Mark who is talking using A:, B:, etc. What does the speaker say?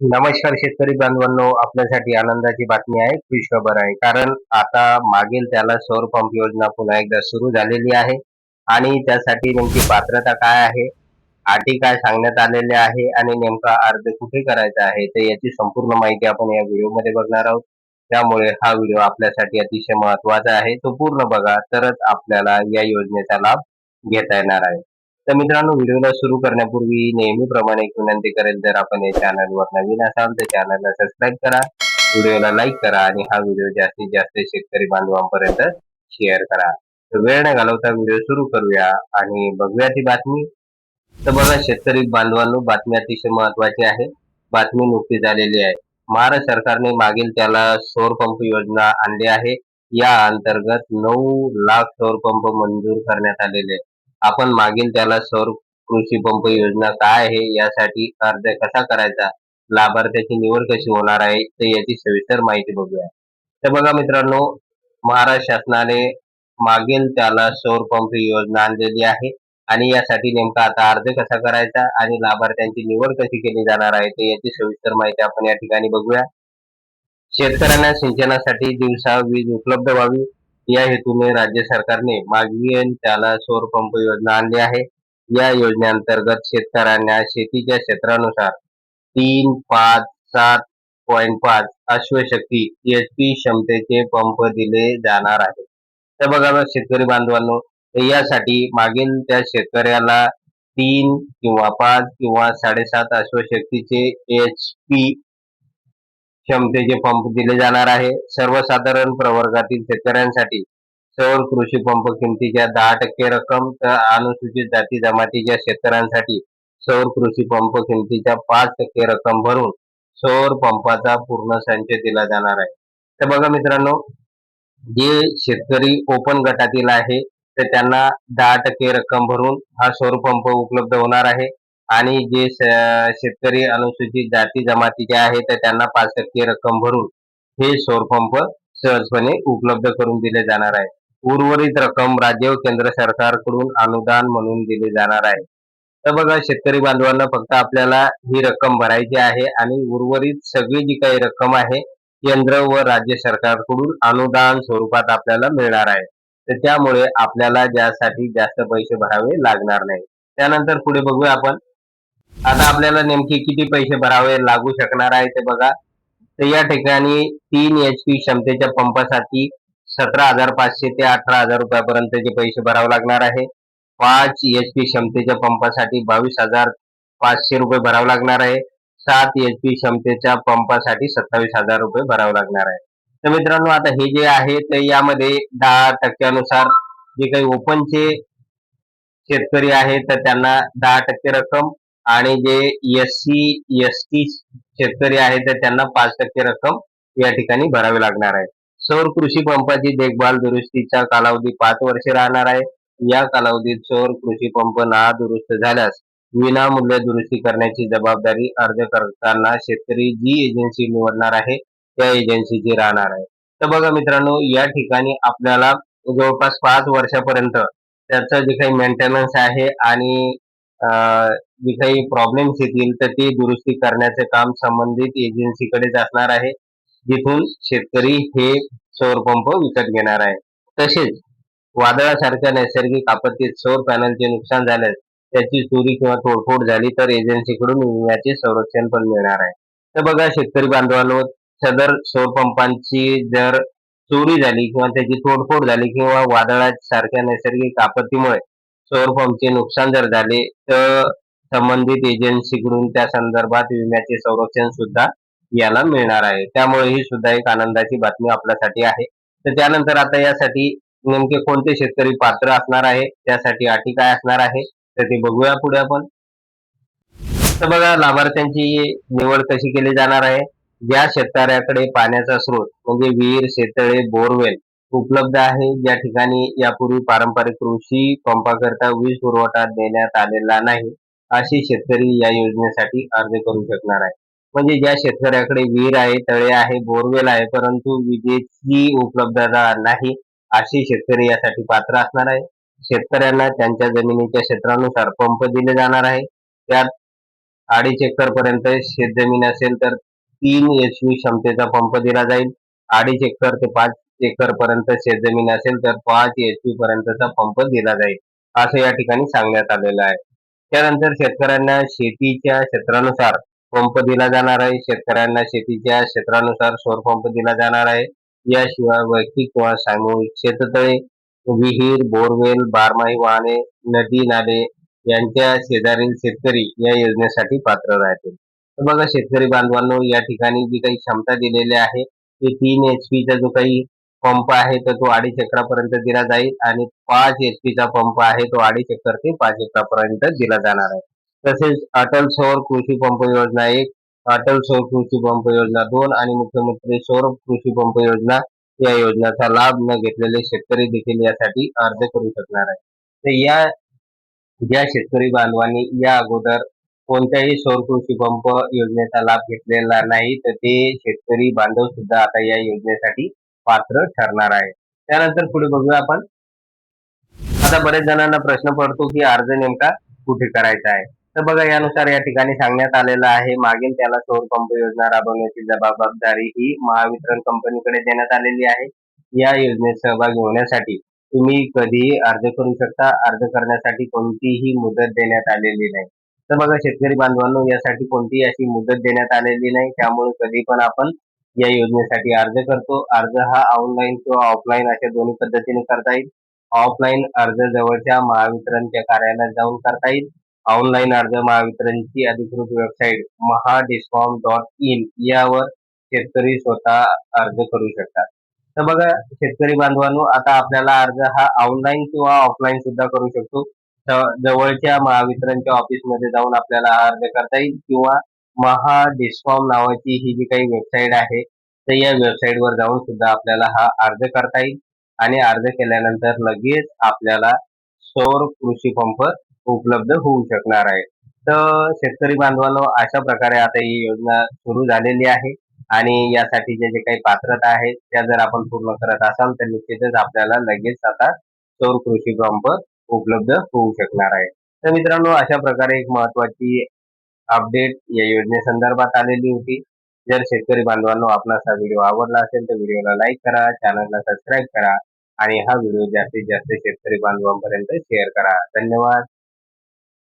A: नमस्कार शेतकरी बांधवांनो आपल्यासाठी आनंदाची बातमी आहे विश्वभर आहे. कारण आता मागील त्याला सौर पंप योजना पुन्हा एकदा सुरू झालेली आहे. आणि त्यासाठी नेमकी पात्रता काय आहे अटी काय सांगण्यात आलेले आहे आणि नेमका अर्ज कुठे करायचा आहे तर याची संपूर्ण माहिती आपण या व्हिडिओमध्ये बघणार आहोत. त्यामुळे हा व्हिडिओ आपल्यासाठी अतिशय महत्त्वाचा आहे. तो पूर्ण बघा तरच आपल्याला या योजनेचा लाभ घेता येणार आहे. तर मित्रांनो व्हिडिओला सुरू करण्यापूर्वी नेहमीप्रमाणे एक विनंती करेल जर आपण या चॅनलवर नवीन असाल तर चॅनलला सबस्क्राईब करा व्हिडिओला लाईक करा आणि हा व्हिडिओ जास्तीत जास्त शेतकरी बांधवांपर्यंत शेअर करा. तर वेळ न घालवता व्हिडिओ सुरू करूया आणि बघूया ती बातमी. तर बघा शेतकरी बांधवांनो बातमी अतिशय महत्वाची आहे. बातमी नुकतीच झालेली आहे. महाराष्ट्र सरकारने मागील त्याला सौर पंप योजना आणली आहे. या अंतर्गत नऊ लाख सौर पंप मंजूर करण्यात आलेले आहे आपण मागील त्याला सौर कृषी पंप योजना काय आहे? यासाठी अर्ज कसा करायचा? लाभार्थ्याची निवड कशी होणार आहे? तर याची सविस्तर माहिती बघूया. तर बघा मित्रांनो महाराष्ट्र शासनाने मागील त्याला सौर पंप योजना आणलेली आहे. आणि यासाठी नेमका आता अर्ज कसा करायचा आणि लाभार्थ्यांची निवड कशी केली जाणार आहे तर याची सविस्तर माहिती आपण या ठिकाणी बघूया. शेतकऱ्यांना सिंचनासाठी दिवसा वीज उपलब्ध व्हावी. या हेतूने राज्य सरकारने मागवीन त्याला सौर पंप योजना आणली आहे. या योजनेअंतर्गत शेतकऱ्यांना शेतीच्या क्षेत्रानुसार तीन पाच सात पॉईंट पाच अश्वशक्ती एच पी क्षमतेचे पंप दिले जाणार आहे तर बघा शेतकरी बांधवांनो यासाठी मागील त्या शेतकऱ्याला तीन किंवा पाच किंवा साडेसात अश्वशक्तीचे एच पी क्षमतेचे पंप दिले जाणार आहे. सर्वसाधारण प्रवर्गातील शेतकऱ्यांसाठी सौर कृषी पंप किमतीच्या दहा टक्के रक्कम तर अनुसूचित जाती जमातीच्या शेतकऱ्यांसाठी सौर कृषी पंप किमतीच्या पाच टक्के रक्कम भरून सौर पंपाचा पूर्ण संच दिला जाणार आहे. तर बघा मित्रांनो जे शेतकरी ओपन गटातील आहे तर त्यांना दहा टक्के रक्कम भरून हा सौर पंप उपलब्ध होणार आहे. आणि जे शेतकरी अनुसूचित जाती जमातीचे आहेत तर त्यांना पाच टक्के रक्कम भरून हे सौर पंप सहजपणे उपलब्ध करून दिले जाणार आहे. उर्वरित रक्कम राज्य व केंद्र सरकारकडून अनुदान म्हणून दिले जाणार आहे. तर बघा शेतकरी बांधवांना फक्त आपल्याला ही रक्कम भरायची आहे आणि उर्वरित सगळी जी काही रक्कम आहे केंद्र व राज्य सरकारकडून अनुदान स्वरूपात आपल्याला मिळणार आहे. तर त्यामुळे आपल्याला ज्यासाठी जास्त पैसे भरावे लागणार नाही. त्यानंतर पुढे बघूया आपण. आता आपल्याला नेमके किती पैसे भरावे लागू शकणार आहे ते बघा. तर या ठिकाणी तीन एच पी क्षमतेच्या पंपासाठी सतरा हजार पाचशे ते अठरा हजार रुपयापर्यंतचे पैसे भरावे लागणार आहे. पाच एच पी क्षमतेच्या पंपासाठी बावीस हजार पाचशे रुपये भरावे लागणार आहे. सात एच पी क्षमतेच्या पंपासाठी सत्तावीस हजार रुपये भरावे लागणार आहे. तर मित्रांनो आता हे जे आहे ते यामध्ये दहा टक्क्यानुसार जे काही ओपनचे शेतकरी आहेत तर त्यांना दहा टक्के रक्कम आणि जे एस सी एस टी शेतकरी आहेत तर त्यांना पाच टक्के रक्कम या ठिकाणी भरावी लागणार आहे. सौर कृषी पंपाची देखभाल दुरुस्तीचा कालावधी पाच वर्षे राहणार आहे. या कालावधीत सौर कृषी पंप ना दुरुस्त झाल्यास विनामूल्य दुरुस्ती करण्याची जबाबदारी अर्ज करताना शेतकरी जी एजन्सी निवडणार आहे त्या एजन्सीची राहणार आहे. तर बघा मित्रांनो या ठिकाणी आपल्याला जवळपास पाच वर्षापर्यंत त्याचं जे काही मेंटेनन्स आहे आणि जे काही प्रॉब्लेम्स येतील तर ते दुरुस्ती करण्याचे काम संबंधित एजन्सीकडेच असणार आहे. जिथून शेतकरी हे सौर पंप विकत घेणार आहे. तसेच वादळासारख्या नैसर्गिक आपत्तीत सौर पॅनलचे नुकसान झाल्यास त्याची चोरी किंवा तोडफोड झाली तर एजन्सीकडून विम्याचे संरक्षण पण मिळणार आहे. तर बघा शेतकरी बांधवांनो सदर सौर पंपांची जर चोरी झाली किंवा त्याची तोडफोड झाली किंवा वादळासारख्या नैसर्गिक आपत्तीमुळे सौर पंपचे नुकसान जर झाले तर संबंधित एजन्सीकडून त्या संदर्भात विम्याचे संरक्षण सुद्धा याला मिळणार आहे. त्यामुळे ही सुद्धा एक आनंदाची बातमी आपल्यासाठी आहे. तर त्यानंतर आता यासाठी नेमके कोणते शेतकरी पात्र असणार आहे? त्यासाठी अटी काय असणार आहे? तर ते बघूया पुढे आपण. तर बघा लाभार्थ्यांची निवड कशी केली जाणार आहे? ज्या शेतकऱ्याकडे पाण्याचा स्रोत म्हणजे विहीर शेतळे बोरवेल उपलब्ध आहे ज्या ठिकाणी यापूर्वी पारंपरिक कृषी पंपाकरता वीज पुरवठा देण्यात आलेला नाही अशी शेतकरी या योजनेसाठी अर्ज करू शकणार आहे. म्हणजे ज्या शेतकऱ्याकडे विहीर आहे तळे आहे बोरवेल आहे परंतु विजेची उपलब्धता नाही अशी शेतकरी यासाठी पात्र असणार आहे. शेतकऱ्यांना त्यांच्या जमिनीच्या क्षेत्रानुसार पंप दिले जाणार आहे. त्यात अडीच एकर पर्यंत शेतजमीन असेल तर तीन एच क्षमतेचा पंप दिला जाईल. अडीच एकर ते पाच एकर पर्यंत शेतजमीन असेल तर पाच एच पी पर्यंतचा पंप दिला जाईल असं या ठिकाणी सांगण्यात आलेलं आहे. त्यानंतर शेतकऱ्यांना शेतीच्या क्षेत्रानुसार पंप दिला जाणार आहे. शेतकऱ्यांना शेतीच्या क्षेत्रानुसार सौर पंप दिला जाणार आहे. याशिवाय वैयक्तिक किंवा सामूहिक शेततळे विहीर बोरवेल बारमाही वाहने नदी नाले यांच्या शेजारील शेतकरी या योजनेसाठी पात्र राहतील. तर बघा शेतकरी बांधवांनो या ठिकाणी जी काही क्षमता दिलेली आहे ती तीन एच पीचा जो काही पंप आहे तर तो अडीच एकरापर्यंत दिला जाईल आणि पाच एच पंप आहे तो अडीच एकर ते पाच एकरापर्यंत दिला जाणार आहे. तसेच अटल सौर कृषी पंप योजना एक अटल सौर कृषी पंप योजना दोन आणि मुख्यमंत्री सौर कृषी पंप योजना या योजनेचा लाभ न घेतलेले शेतकरी देखील यासाठी अर्ज करू शकणार आहे तर या ज्या शेतकरी बांधवांनी या अगोदर कोणत्याही सौर कृषी पंप योजनेचा लाभ घेतलेला नाही तर ते शेतकरी बांधव सुद्धा आता या योजनेसाठी पात्र ठरणार आहे. त्यानंतर पुढे बघूया आपण. आता बरेच जणांना प्रश्न पडतो की अर्ज नेमका कुठे करायचा आहे? तर बघा यानुसार या ठिकाणी सांगण्यात आलेलं आहे मागील त्याला सौर पंप योजना राबवण्याची जबाबदारी ही महावितरण कंपनीकडे देण्यात आलेली आहे. या योजनेत सहभागी होण्यासाठी तुम्ही कधीही अर्ज करू शकता? अर्ज करण्यासाठी कोणतीही मुदत देण्यात आलेली नाही. तर बघा शेतकरी बांधवांनो यासाठी कोणतीही अशी मुदत देण्यात आलेली नाही? त्यामुळे कधी पण आपण या योजनेसाठी अर्ज करतो. अर्ज हा ऑनलाईन किंवा ऑफलाईन अशा दोन्ही पद्धतीने करता येईल. ऑफलाईन अर्ज जवळच्या महावितरणच्या कार्यालयात जाऊन करता येईल. ऑनलाईन अर्ज महावितरणची अधिकृत वेबसाईट महाडिस्कॉम डॉट इन यावर शेतकरी स्वतः अर्ज करू शकतात. तर बघा शेतकरी बांधवांनो आता आपल्याला अर्ज हा ऑनलाईन किंवा ऑफलाईन सुद्धा करू शकतो. जवळच्या महावितरणच्या ऑफिसमध्ये जाऊन आपल्याला अर्ज करता येईल किंवा महा डिस्कॉम नावाची ही जी काही वेबसाईट आहे तर या वेबसाईटवर जाऊन सुद्धा आपल्याला हा अर्ज करता येईल. आणि अर्ज केल्यानंतर लगेच आपल्याला सौर कृषी पंप उपलब्ध होऊ शकणार आहे. तर शेतकरी बांधवांनो अशा प्रकारे आता ही योजना सुरू झालेली आहे. आणि यासाठी जे काही पात्रता आहेत त्या जर आपण पूर्ण करत असाल तर निश्चितच आपल्याला लगेच आता सौर कृषी पंप उपलब्ध होऊ शकणार आहे. तर मित्रांनो अशा प्रकारे एक महत्वाची अपडेट या योजनेसंदर्भात आलेली होती. जर शेतकरी बांधवांनो आपणास हा व्हिडिओ आवडला असेल तर व्हिडिओला लाईक करा चॅनलला सबस्क्राईब करा आणि हा व्हिडिओ जास्तीत जास्त शेतकरी बांधवांपर्यंत शेअर करा. धन्यवाद.